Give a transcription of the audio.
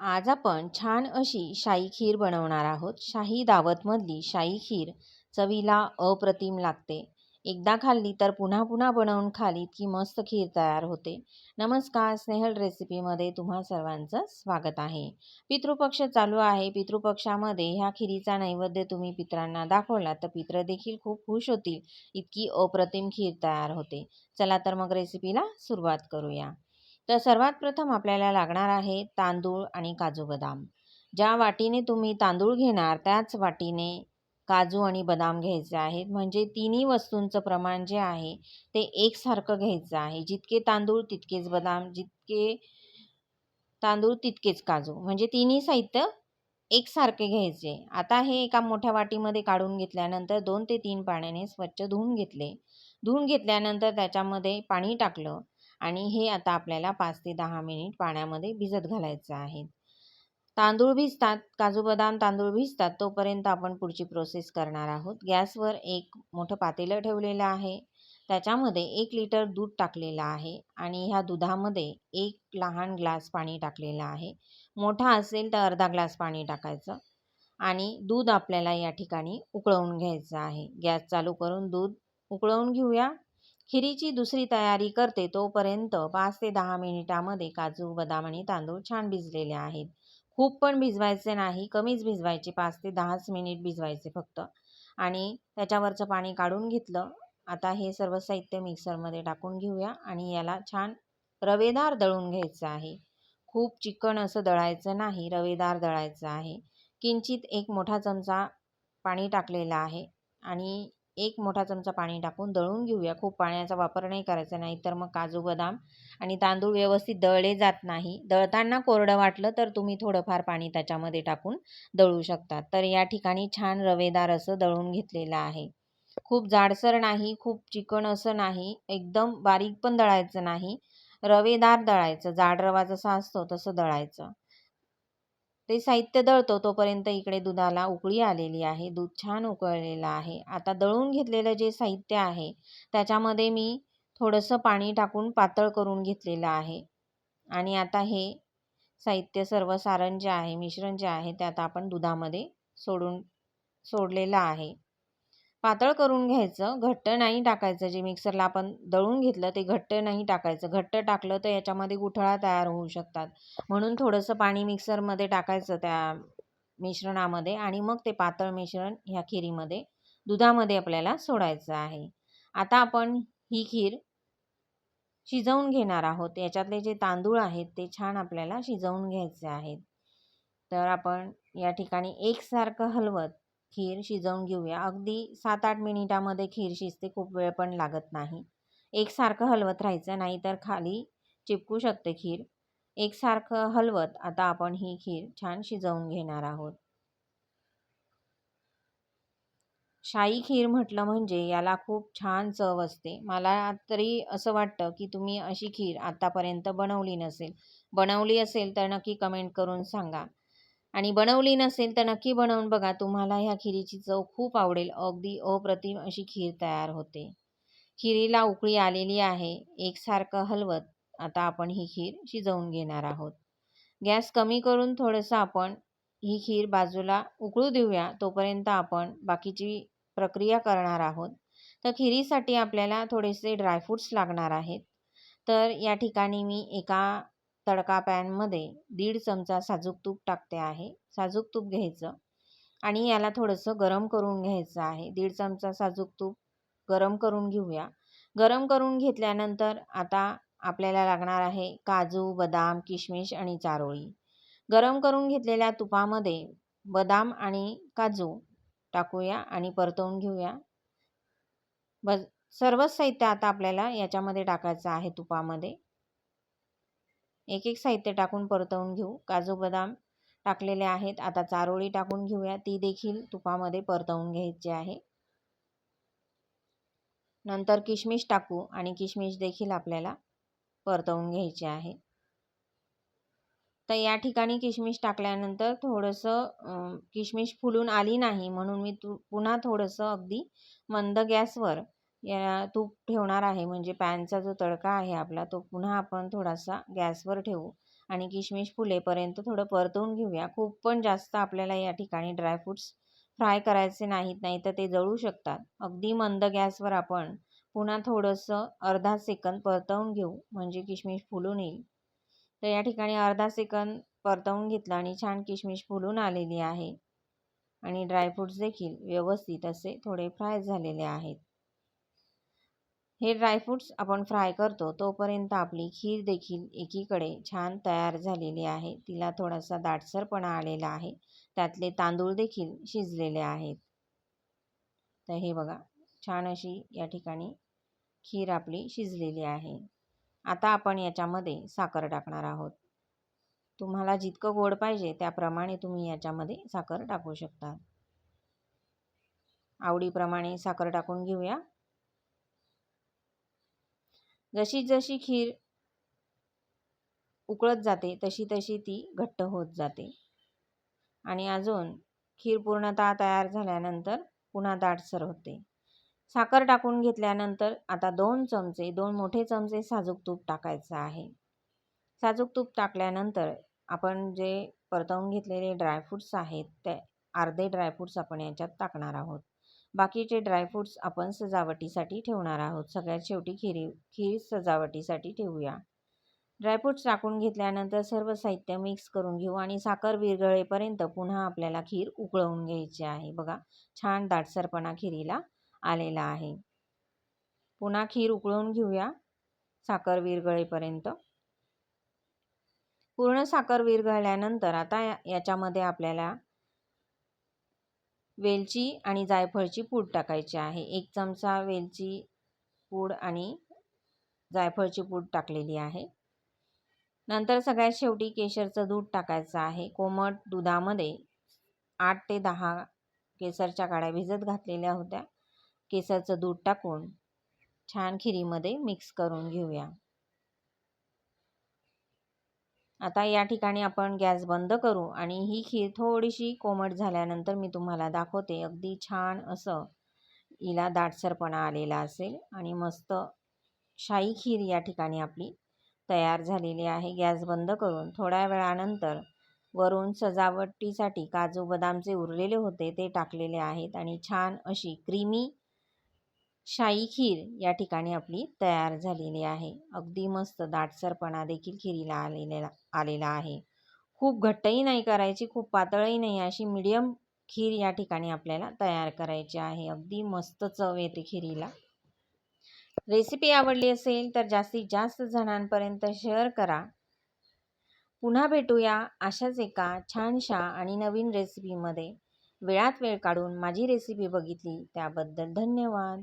आज आपण छान अशी शाही खीर बनवणार आहोत. शाही दावतमधली शाही खीर चवीला अप्रतिम लागते. एकदा खाल्ली तर पुन्हा पुन्हा बनवून खाली की मस्त खीर तयार होते. नमस्कार स्नेहल रेसिपीमध्ये तुम्हा सर्वांचं स्वागत आहे. पितृपक्ष चालू आहे. पितृपक्षामध्ये ह्या खिरीचा नैवेद्य तुम्ही पित्रांना दाखवला तर पित्र देखील खूप खुश होतील. इतकी अप्रतिम खीर तयार होते. चला तर मग रेसिपीला सुरुवात करूया. तर सर्वात प्रथम आपल्याला लागणार आहे तांदूळ आणि काजू बदाम. ज्या वाटीने तुम्ही तांदूळ घेणार त्याच वाटीने काजू आणि बदाम घ्यायचे आहेत. म्हणजे तिन्ही वस्तूंचं प्रमाण जे आहे ते एकसारखं घ्यायचं आहे. जितके तांदूळ तितकेच बदाम जितके तांदूळ तितकेच काजू. म्हणजे तिन्ही साहित्य एकसारखे घ्यायचे. आता हे एका मोठ्या वाटीमध्ये काढून घेतल्यानंतर दोन ते तीन पाण्याने स्वच्छ धुवून घेतले. धुवून घेतल्यानंतर त्याच्यामध्ये पाणी टाकलं. आणि हे आता आपल्याला पाच ते दहा मिनिट पाण्यामध्ये भिजत घालायचं आहे. तांदूळ भिजतात काजू बदाम तांदूळ भिजतात तोपर्यंत आपण पुढची प्रोसेस करणार आहोत. गॅसवर एक मोठं पातेलं ठेवलेलं आहे. त्याच्यामध्ये एक लिटर दूध टाकलेलं आहे आणि ह्या दुधामध्ये एक लहान ग्लास पाणी टाकलेलं आहे. मोठा असेल तर अर्धा ग्लास पाणी टाकायचं आणि दूध आपल्याला या ठिकाणी उकळवून घ्यायचं आहे. गॅस चालू करून दूध उकळवून घेऊया. खिरीची दुसरी तयारी करते तोपर्यंत पाच ते दहा मिनिटामध्ये काजू बदाम आणि तांदूळ छान भिजलेले आहेत. खूप पण भिजवायचे नाही कमीच भिजवायचे पाच ते दहाच मिनिट भिजवायचे फक्त. आणि त्याच्यावरचं पाणी काढून घेतलं. आता हे सर्व साहित्य मिक्सरमध्ये टाकून घेऊया आणि याला छान रवेदार दळून घ्यायचं आहे. खूप चिकन असं दळायचं नाही रवेदार दळायचं आहे. किंचित एक मोठा चमचा पाणी टाकलेलं आहे आणि एक मोठा चमचा पाणी टाकून दळून घेऊया. खूप पाण्याचा वापर नाही करायचा नाही तर मग काजू बदाम आणि तांदूळ व्यवस्थित दळले जात नाही. दळताना कोरडं वाटलं तर तुम्ही थोडंफार पाणी त्याच्यामध्ये टाकून दळू शकता. तर या ठिकाणी छान रवेदार असं दळून घेतलेलं आहे. खूप जाडसर नाही खूप चिकण असं नाही एकदम बारीक पण दळायचं नाही. रवेदार दळायचं जाड रवा जसा असतो तसं दळायचं. ते साहित्य दळतो तोपर्यंत इकडे दुधाला उकळी आलेली आहे. दूध छान उकळलेलं आहे. आता दळून घेतलेलं जे साहित्य आहे त्याच्यामध्ये मी थोडंसं पाणी टाकून पातळ करून घेतलेलं आहे. आणि आता हे साहित्य सर्व सारण जे आहे मिश्रण जे आहे ते आता आपण दुधामध्ये सोडून सोडलेलं आहे. पातळ करून घ्यायचं घट्ट नाही टाकायचं. जे मिक्सरला आपण दळून घेतलं ते घट्ट नाही टाकायचं. घट्ट टाकलं तर याच्यामध्ये गुठळा तयार होऊ शकतात. म्हणून थोडंसं पाणी मिक्सरमध्ये टाकायचं त्या मिश्रणामध्ये आणि मग ते पातळ मिश्रण ह्या खिरीमध्ये दुधामध्ये आपल्याला सोडायचं आहे. आता आपण ही खीर शिजवून घेणार आहोत. याच्यातले जे तांदूळ आहेत ते छान आपल्याला शिजवून घ्यायचे आहेत. तर आपण या ठिकाणी एकसारखं हलवत खीर शिजवून घेऊया. अगदी सात आठ मिनिटामध्ये खीर शिजते खूप वेळ पण लागत नाही. एकसारखं हलवत राहायचं नाही तर खाली चिपकू शकते खीर. एकसारखं हलवत आता आपण ही खीर छान शिजवून घेणार आहोत. शाही खीर म्हटलं म्हणजे याला खूप छान चव असते. मला तरी असं वाटतं की तुम्ही अशी खीर आत्तापर्यंत बनवली नसेल. बनवली असेल तर नक्की कमेंट करून सांगा. आणि बनवली नसेल तर नक्की बनवून बघा. तुम्हाला ह्या खिरीची चव खूप आवडेल. अगदी अप्रतिम अशी खीर तयार होते. खिरीला उकळी आलेली आहे. एकसारखं हलवत आता आपण ही खीर शिजवून घेणार आहोत. गॅस कमी करून थोडंसं आपण ही खीर बाजूला उकळू देऊया. तोपर्यंत आपण बाकीची प्रक्रिया करणार आहोत. तर खिरीसाठी आपल्याला थोडेसे ड्रायफ्रूट्स लागणार आहेत. तर या ठिकाणी मी एका तडका पॅनमध्ये दीड चमचा साजूक तूप टाकते आहे. साजूक तूप घ्यायचं आणि याला थोडंसं गरम करून घ्यायचं आहे. दीड चमचा साजूक तूप गरम करून घेऊया. गरम करून घेतल्यानंतर आता आपल्याला लागणार आहे काजू बदाम किशमिश आणि चारोळी. गरम करून घेतलेल्या तुपामध्ये बदाम आणि काजू टाकूया आणि परतवून घेऊया. ब सर्वच साहित्य आता आपल्याला याच्यामध्ये टाकायचं आहे तुपामध्ये. एक एक साहित्य टाकून परतवून घेऊ. काजू बदाम टाकलेले आहेत. आता चारोळी टाकून घेऊया. ती देखील तुपामध्ये परतवून घ्यायची आहे. नंतर किशमिश टाकू आणि किशमिश देखील आपल्याला परतवून घ्यायची आहे. तर या ठिकाणी किशमिश टाकल्यानंतर थोडंसं किशमिश फुलून आली नाही म्हणून मी तू पुन्हा थोडंसं अगदी मंद गॅसवर या तूप ठेवणार आहे. म्हणजे पॅनचा जो तडका आहे आपला तो पुन्हा आपण थोडासा गॅसवर ठेवू आणि किशमिश फुलेपर्यंत थोडं परतवून घेऊया. खूप पण जास्त आपल्याला या ठिकाणी ड्रायफ्रूट्स फ्राय करायचे नाहीत नाही तर ते जळू शकतात. अगदी मंद गॅसवर आपण पुन्हा थोडंसं अर्धा सेकंद परतवून घेऊ म्हणजे किशमिश फुलून येईल. तर या ठिकाणी अर्धा सेकंद परतवून घेतलं आणि छान किशमिश फुलून आलेली आहे. आणि ड्रायफ्रूट्स देखील व्यवस्थित असे थोडे फ्राय झालेले आहेत. हे ड्रायफ्रूट्स आपण फ्राय करतो तोपर्यंत आपली खीर देखील एकीकडे छान तयार झालेली आहे. तिला थोडासा दाटसरपणा आलेला आहे. त्यातले तांदूळ देखील शिजलेले आहेत. तर हे बघा छान अशी या ठिकाणी खीर आपली शिजलेली आहे. आता आपण याच्यामध्ये साखर टाकणार आहोत. तुम्हाला जितकं गोड पाहिजे त्याप्रमाणे तुम्ही याच्यामध्ये साखर टाकू शकता. आवडीप्रमाणे साखर टाकून घेऊया. जशी जशी खीर उकळत जाते तशी तशी ती घट्ट होत जाते. आणि अजून खीर पूर्णतः तयार झाल्यानंतर पुन्हा दाटसर होते साखर टाकून घेतल्यानंतर आता दोन चमचे दोन मोठे चमचे साजूक तूप टाकायचं आहे. साजूक तूप टाकल्यानंतर आपण जे परतवून घेतलेले ड्रायफ्रूट्स आहेत ते अर्धे ड्रायफ्रूट्स आपण याच्यात टाकणार आहोत. बाकीचे ड्रायफ्रूट्स आपण सजावटीसाठी ठेवणार आहोत. सगळ्यात शेवटी खिरी खीर सजावटीसाठी ठेवूया. ड्रायफ्रूट्स टाकून घेतल्यानंतर सर्व साहित्य मिक्स करून घेऊ आणि साखर विरघळेपर्यंत पुन्हा आपल्याला खीर उकळवून घ्यायची आहे. बघा छान दाटसरपणा खिरीला आलेला आहे. पुन्हा खीर उकळून घेऊया साखर विरघळेपर्यंत. पूर्ण साखर विरघळल्यानंतर आता याच्यामध्ये आपल्याला वेलची आणि जायफळची पूड टाकायची आहे. एक चमचा वेलची पूड आणि जायफळची पूड टाकलेली आहे. नंतर सगळ्यात शेवटी केशरचं दूध टाकायचं आहे. कोमट दुधामध्ये आठ ते दहा केसरच्या काड्या भिजत घातलेल्या होत्या. केसरचं दूध टाकून छान खिरीमध्ये मिक्स करून घेऊया. आता या ठिकाणी आपण गॅस बंद करू आणि ही खीर थोडीशी कोमट झाल्यानंतर मी तुम्हाला दाखवते. अगदी छान असं हिला दाटसरपणा आलेला असेल आणि मस्त शाही खीर या ठिकाणी आपली तयार झालेली आहे. गॅस बंद करून थोड्या वेळानंतर वरून सजावटीसाठी काजू बदामचे उरलेले होते ते टाकलेले आहेत आणि छान अशी क्रीमी शाही खीर या ठिकाणी आपली तयार झालेली आहे. अगदी मस्त दाटसरपणा देखील खिरीला आलेला आलेला आहे. खूप घट्टही नाही करायची खूप पातळही नाही अशी मिडियम खीर या ठिकाणी आपल्याला तयार करायची आहे. अगदी मस्त चव येते खिरीला. रेसिपी आवडली असेल तर जास्तीत जास्त जणांपर्यंत शेअर करा. पुन्हा भेटूया अशाच एका छानशा आणि नवीन रेसिपीमध्ये वेळात वेळ काढून माझी रेसिपी बघितली त्याबद्दल धन्यवाद.